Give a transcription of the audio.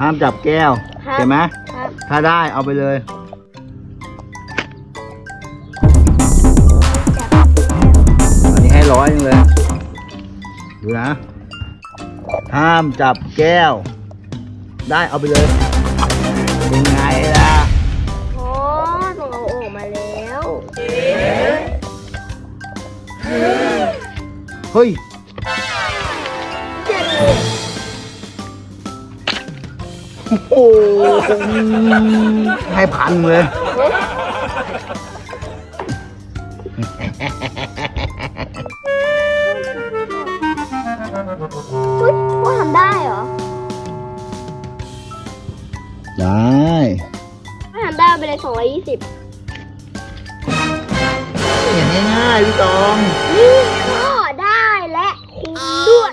ห้ามจับแก้วครับ เห็นไหมครับถ้าได้เอาไปเลย จับอันนี้ให้ร้อยหนึงเลย ดูนะ ห้ามจับแก้ว ได้เอาไปเลยเป็นไงล่ะ โอ้ต้องเอาออกมาแล้ว เฮ้ย โอ้โหให้พันเลยเฮ้ยว่าทำได้เหรอได้ถ้าทำได้เอาไปเลยสองร้อยยี่สิบอย่างง่ายๆพี่ตอง นี่ก็ได้และคุ้มด้วย